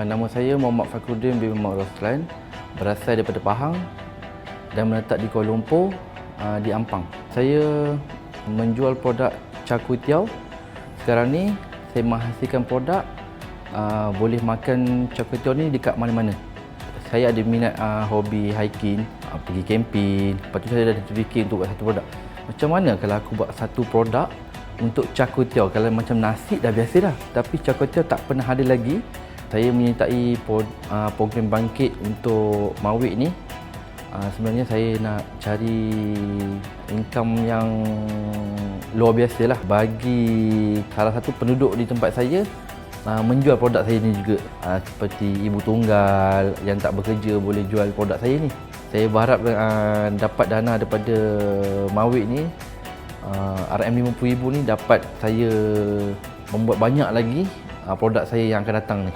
Nama saya Muhammad Fakhruddin bin Muhammad Roslan Berasal daripada Pahang Dan menetap di Kuala Lumpur uh, Di Ampang. Saya menjual produk kway teow. Sekarang ni saya menghasilkan produk uh, Boleh makan kway teow ni dekat mana-mana. Saya ada minat uh, hobi hiking Pergi camping. Lepas tu saya dah terfikir untuk buat satu produk. Macam mana kalau aku buat satu produk untuk kway teow? Kalau macam nasi dah biasa dah tapi kway teow tak pernah ada lagi saya menyertai uh, program bangkit untuk Mawik ni. Uh, sebenarnya saya nak cari income yang luar biasa lah. Bagi salah satu penduduk di tempat saya uh, menjual produk saya ni juga. Seperti ibu tunggal yang tak bekerja boleh jual produk saya ni. Saya berharap dapat dana daripada Mawik ni. Uh, RM50,000 ni dapat saya membuat banyak lagi produk saya yang akan datang ni